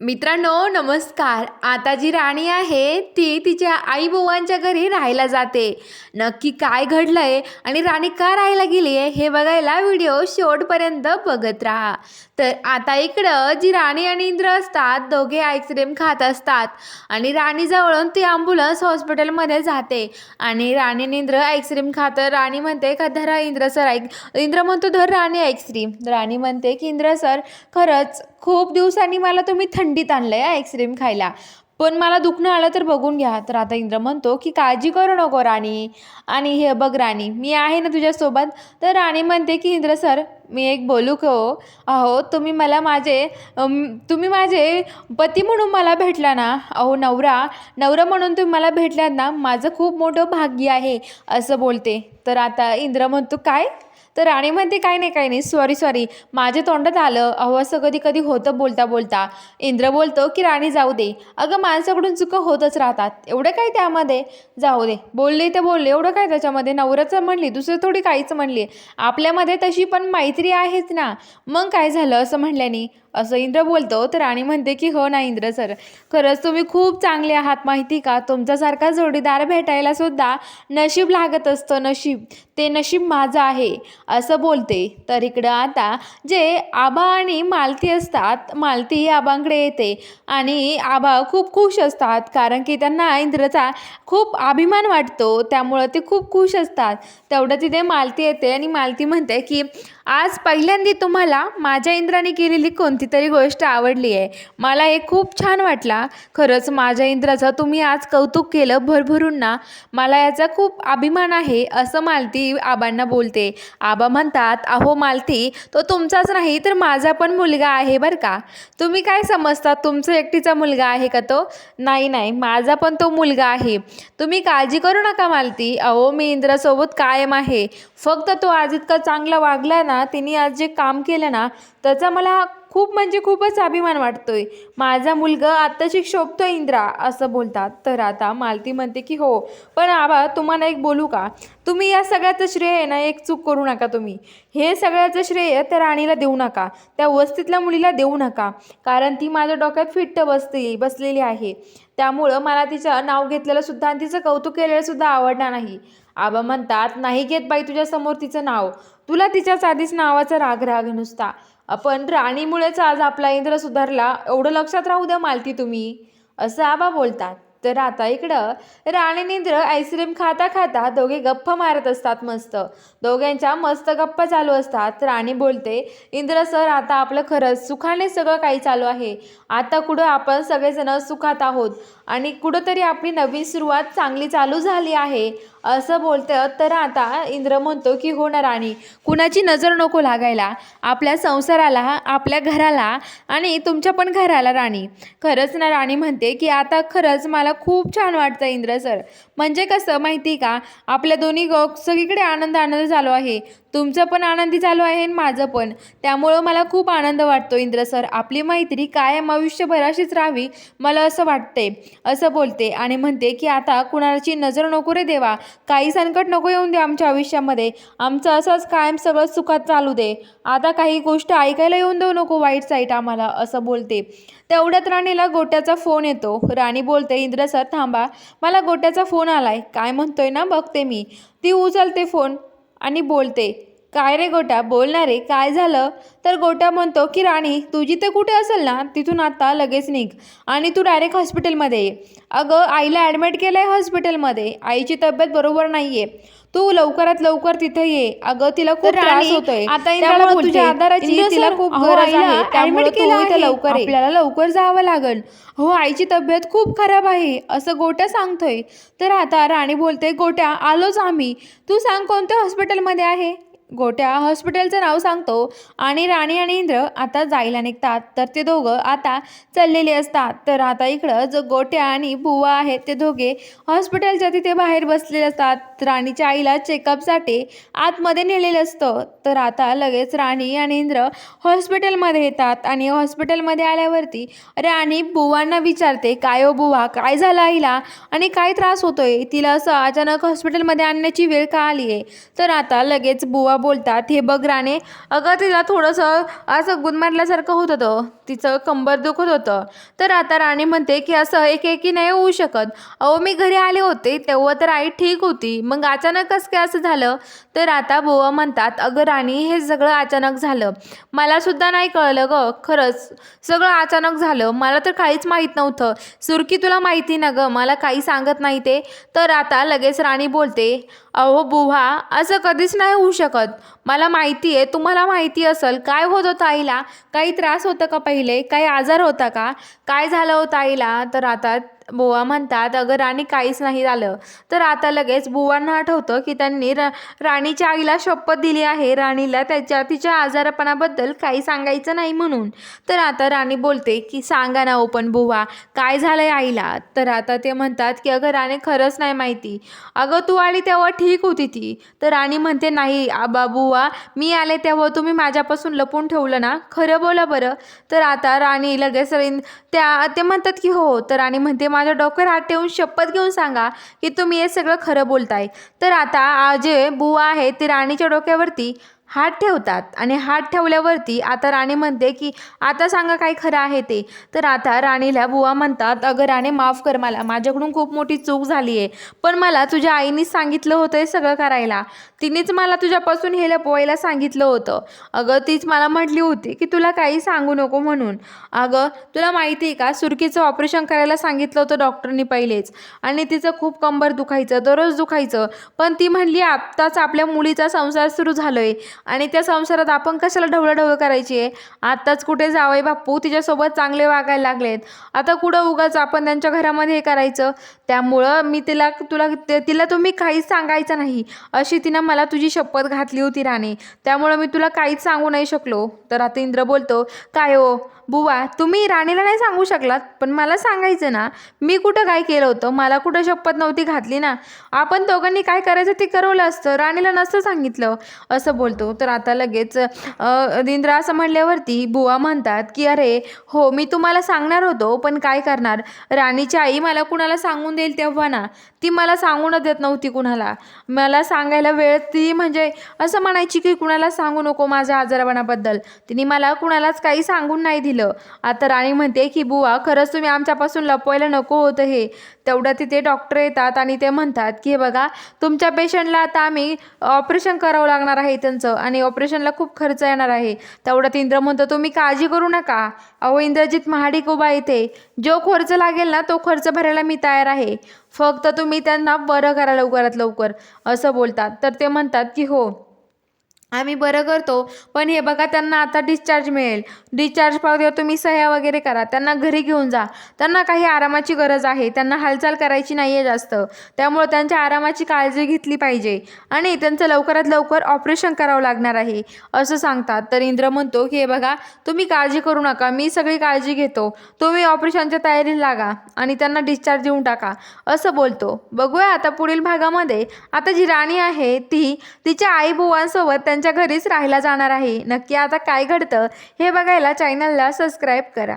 मित्रांनो नमस्कार. आता जी राणी आहे ती तिच्या आईबाबांच्या घरी राहायला जाते. नक्की काय घडलंय आणि राणी का राहायला गेली आहे हे बघायला व्हिडिओ शेवटपर्यंत बघत राहा. तर आता इकडं जी राणी आणि इंद्र असतात दोघे आईस्क्रीम खात असतात आणि राणीजवळून ती ॲम्ब्युलन्स हॉस्पिटलमध्ये जाते आणि राणी आणि इंद्र आईस्क्रीम खातं राणी म्हणते का धरा इंद्र सर ऐक इंद्र म्हणतो धर राणी आईस्क्रीम राणी म्हणते की इंद्र सर खरंच खूप दिवसांनी मला तुम्ही थंडीत आणलं आहे आईस्क्रीम खायला. पण मला दुखणं आलं तर बघून घ्या. तर आता इंद्र म्हणतो की काळजी करू नको राणी. आणि हे बघ राणी मी आहे ना तुझ्यासोबत. तर राणी म्हणते की इंद्र सर मी एक बोलू का हो. अहो तुम्ही मला माझे तुम्ही माझे पती म्हणून मला भेटला ना. अहो नवरा नवरा म्हणून तुम्ही मला भेटल्यात ना. माझं खूप मोठं भाग्य आहे असं बोलते. तर आता इंद्र म्हणतो काय? तर राणी म्हणते काय नाही काय नाही. सॉरी सॉरी माझ्या तोंडात आलं. अहो असं कधी कधी होतं बोलता बोलता. इंद्र बोलतो की राणी जाऊ दे. अगं माणसाकडून चुका होतच राहतात. एवढं काय त्यामध्ये? जाऊ दे. बोलले तर बोलले. एवढं काय त्याच्यामध्ये? नवऱ्याचं म्हणली दुसरं थोडी काहीच म्हणली. आपल्यामध्ये तशी पण मैत्री आहेच ना. मग काय झालं असं म्हणल्याने? असं इंद्र बोलतो तर राणी म्हणते की हो ना इंद्र सर. खरंच तुम्ही खूप चांगले आहात माहिती का? तुमच्यासारखा जोडीदार भेटायला सुद्धा नशीब लागत असतं नशीब. ते नशीब माझं आहे. असं बोलते. तर इकडं आता जे आबा आणि मालती असतात मालती आबांकडे येते आणि आबा खूप खुश असतात कारण की त्यांना इंद्रचा खूप अभिमान वाटतो. त्यामुळं ते खूप खुश असतात. तेवढं तिथे मालती येते आणि मालती म्हणते की आज पहिल्यांदा तुम्हाला माझ्या इंद्राने केलेली कोणती तरी गोष्ट आवडली आहे. मला हे खूप छान वाटला. खरंच माझ्या इंद्राचं तुम्ही आज कौतुक केलं भरभरून ना. मला याचा खूप अभिमान आहे असं मालती आबांना बोलते. आबा म्हणतात अहो मालती तो तुमचाच नाही तर माझा पण मुलगा आहे बरं का. तुम्ही काय समजता तुमचं एकटीचा मुलगा आहे का तो? नाही नाही माझा पण तो मुलगा आहे. तुम्ही काळजी करू नका मालती. अहो मी इंद्रासोबत कायम आहे. फक्त तो आज इतका चांगला वागला ना तिने आज जे काम केलं ना त्याचा मला खूप म्हणजे खूपच अभिमान वाटतोय. माझा मुलगा आत्ताशी शोभतो इंद्रा असं बोलतात. तर आता मालती म्हणते की हो पण आबा तुम्हाला एक बोलू का? तुम्ही या सगळ्याचं श्रेय आहे ना एक चूक करू नका तुम्ही. हे सगळ्याचं श्रेय त्या राणीला देऊ नका. त्या वस्तीतल्या मुलीला देऊ नका. कारण ती माझ्या डोक्यात फिट्ट बसते बसलेली आहे. त्यामुळं मला तिचं नाव घेतलेलं सुद्धा आणि तिचं कौतुक केलेलं सुद्धा आवडणार नाही. आबा म्हणतात नाही घेत बाई तुझ्यासमोर तिचं नाव. तुला तिच्याच आधीच नावाचा राग राग नुसता. पण राणीमुळेच आज आपला इंद्र सुधारला. एवढं लक्षात राहू द्या मालती तुम्ही. असं आबा बोलतात. तर आता इकडं राणी निंद्र आईस्क्रीम खाता खाता दोघे गप्पा मारत असतात मस्त. दोघांच्या मस्त गप्पा चालू असतात. राणी बोलते इंद्र सर आता आपलं खरंच सुखाने सगळं काही चालू आहे. आता कुठं आपण सगळेजण सुखात आहोत? आणि कुठंतरी आपली नवीन सुरुवात चांगली चालू झाली आहे. असं बोलतं. तर आता इंद्र म्हणतो की हो ना राणी कुणाची नजर नको लागायला. आपल्या संसाराला आपल्या घराला आणि तुमच्या पण घराला राणी. खरंच ना राणी म्हणते की आता खरंच मला मला खूप छान वाटतं इंद्र सर. म्हणजे कसं माहिती का? आपल्या दोन्ही ग सगळीकडे आनंद आनंद झालो आहे. तुमचं पण आनंदी झालो आहे आणि माझं पण. त्यामुळं मला खूप आनंद वाटतो इंद्र सर. आपली मैत्री कायम आयुष्यभर अशीच राहावी मला असं वाटते असं बोलते आणि म्हणते की आता कुणाची नजर नको रे देवा. काही संकट नको येऊन दे आमच्या आयुष्यामध्ये. आमचं असंच कायम सगळं सुखात चालू दे. आता काही गोष्ट ऐकायला येऊन देऊ नको वाईट साईट आम्हाला असं बोलते. तेवढ्यात राणीला गोट्याचा फोन येतो. राणी बोलते इंद्र सर थांबा. मला गोट्याचा फोन आलाय. काय म्हणतोय ना बघते मी. ती उचलते फोन आणि बोलते. काय रे गोट्या? बोलणार रे काय झालं? तर गोट्या म्हणतो की राणी तुझी ते कुठे असेल ना तिथून आता लगेच निघ आणि तू डायरेक्ट हॉस्पिटलमध्ये ये. अगं आईला ॲडमिट केलं आहे हॉस्पिटलमध्ये. आईची तब्येत बरोबर नाही आहे तू लवकरात लवकर तिथे ये. अगं तिला खूप त्रास होतोय. आता तुझ्या आधाराची तिला खूप अहो, गरज आहे. त्यामुळे तू इथे. लवकर. आपल्याला लवकर जावं लागेल. हो आईची तब्येत खूप खराब आहे. असं गोट्या सांगतोय. तर आता राणी बोलते गोट्या आलोच आम्ही. तू सांग कोणत्या हॉस्पिटलमध्ये आहे? गोट्या हॉस्पिटलचं नाव सांगतो. आणि राणी आणि इंद्र आता जायला निघतात. तर ते दोघं आता चाललेले असतात. तर आता इकडं जो गोट्या आणि बुवा आहेत ते दोघे हॉस्पिटलच्या तिथे बाहेर बसलेले असतात. राणीच्या आईला चेकअपसाठी आतमध्ये नेलेलं असतं. तर आता लगेच राणी आणि इंद्र हॉस्पिटलमध्ये येतात. आणि हॉस्पिटलमध्ये आल्यावरती राणी बुवांना विचारते काय ओ बुवा काय झालं आईला? आणि काय त्रास होतोय? तिला असं अचानक हॉस्पिटलमध्ये आणण्याची वेळ का आली आहे तर आता लगेच बुवा बोलतात हे बघ राणे अगं तिला थोडंसं असं गुदमारल्यासारखं होत होतं. तिचं कंबर दुखत होतं. तर आता राणी म्हणते की असं एक एकी नाही होऊ शकत. अहो मी घरी आले होते तेव्हा तर आई ठीक होती. मग अचानकच काय असं झालं? तर आता बुवा म्हणतात अगं राणी हे सगळं अचानक झालं. मला सुद्धा नाही कळलं गं. खरंच सगळं अचानक झालं. मला तर काहीच माहीत नव्हतं. सुरकी तुला माहिती ना गं. मला काही सांगत नाही ते. तर आता लगेच राणी बोलते अहो बुवा असं कधीच नाही होऊ शकत. मला माहिती आहे तुम्हाला माहिती असेल काय होत होतं आईला? काही त्रास होता का पहिले? काही आजार होता का? काय झालं होतं आईला? तर आता बुवा म्हणतात अगं राणी काहीच नाही झालं. तर आता लगेच बुवांना आठवतं की त्यांनी रा राणीच्या आईला शपथ दिली आहे. राणीला त्याच्या तिच्या आजारपणाबद्दल काही सांगायचं नाही म्हणून. तर आता राणी बोलते की सांगा ना हो ओपन बुवा काय झालं आहे आईला? तर आता ते म्हणतात की अगं राणी खरंच नाही माहिती. अगं तू आली तेव्हा ठीक होती ती. तर राणी म्हणते नाही आबा बुवा मी आले तेव्हा तुम्ही माझ्यापासून लपून ठेवलं ना? खरं बोला बरं. तर आता राणी लगेच त्या ते म्हणतात की हो, हो. तर राणी म्हणते माझ्या डोक्यावर हात ठेवून शपथ घेऊन सांगा की तुम्ही हे सगळं खरं बोलताय. तर आता जे बुवा आहे ते राणीच्या डोक्यावरती हात ठेवतात आणि हात ठेवल्यावरती आता राणी म्हणते की आता सांगा काय खरं आहे ते. तर आता राणीला बुवा म्हणतात अगं राणे माफ कर मला. माझ्याकडून खूप मोठी चूक झाली आहे. पण मला तुझ्या आईनीच सांगितलं होतं हे सगळं करायला. तिनेच मला तुझ्यापासून हे लपवायला सांगितलं होतं. अगं तीच मला म्हटली होती की तुला काही सांगू नको म्हणून. अगं तुला माहिती आहे का? सुरकीचं ऑपरेशन करायला सांगितलं होतं डॉक्टरनी पहिलेच. आणि तिचं खूप कंबर दुखायचं दररोज दुखायचं. पण ती म्हणली आत्ताच आपल्या मुलीचा संसार सुरू झालोय. आणि त्या संसारात आपण कशाला ढवळाढवळ करायची आहे? आत्ताच कुठे जावई बापू तिच्यासोबत चांगले वागायला लागलेत. आता कुठं उगाच आपण त्यांच्या घरामध्ये हे करायचं? त्यामुळं मी तिला तुला ते- तिला तुम्ही काहीच सांगायचं नाही. अशी तिनं मला तुझी शपथ घातली होती राणी. त्यामुळं मी तुला काहीच सांगू नाही शकलो. तर आता इंद्र बोलतो काय हो? बुवा तुम्ही राणीला नाही सांगू शकलात? पण मला सांगायचं ना. मी कुठं काय केलं होतं? मला कुठं शपथ नव्हती घातली ना? आपण दोघांनी काय करायचं ते करवलं असतं. राणीला नसतं सांगितलं. असं बोलतो. तर आता लगेच अ, असं म्हणल्यावरती बुवा म्हणतात की अरे हो मी तुम्हाला सांगणार होतो पण काय करणार? राणीची आई मला कुणाला सांगून देईल तेव्हा ना? ती मला सांगूनच देत नव्हती कुणाला. मला सांगायला वेळ ती म्हणजे असं म्हणायची की कुणाला सांगू नको माझ्या आजारपणाबद्दल. तिने मला कुणालाच काही सांगून नाही दिलं. आता राणी म्हणते की बुवा खरंच तुम्ही आमच्यापासून लपवायला नको होतं हे. तेवढं तिथे डॉक्टर येतात आणि ते म्हणतात की हे बघा तुमच्या पेशंटला आता आम्ही ऑपरेशन करावं लागणार आहे त्यांचं. आणि ऑपरेशनला खूप खर्च येणार आहे. तेवढ्यात इंद्र म्हणतो तुम्ही काळजी करू नका. अहो इंद्रजित महाडिक उभा येते जो खर्च लागेल ना तो खर्च भरायला मी तयार आहे. फक्त तुम्ही त्यांना बरं करा लवकरात लवकर. असं बोलतात. तर ते म्हणतात की हो आम्ही बरं करतो. पण हे बघा त्यांना आता डिस्चार्ज मिळेल. डिस्चार्ज पावल्यावर तुम्ही सह्या वगैरे करा. त्यांना घरी घेऊन जा. त्यांना काही आरामाची गरज आहे. त्यांना हालचाल करायची नाही आहे जास्त. त्यामुळं त्यांच्या आरामाची काळजी घेतली पाहिजे. आणि त्यांचं लवकरात लवकर ऑपरेशन करावं लागणार आहे. असं सांगतात. तर इंद्र म्हणतो की हे बघा तुम्ही काळजी करू नका. मी सगळी काळजी घेतो. तुम्ही ऑपरेशनच्या तयारीला लागा आणि त्यांना डिस्चार्ज देऊन टाका. असं बोलतो. बघूया आता पुढील भागामध्ये. आता जी राणी आहे ती तिच्या आई बुवांसोबत त्यांच्या घरीच राहिला जाणार आहे. नक्की आता काय घडतं हे बघायला चॅनलला सबस्क्राईब करा.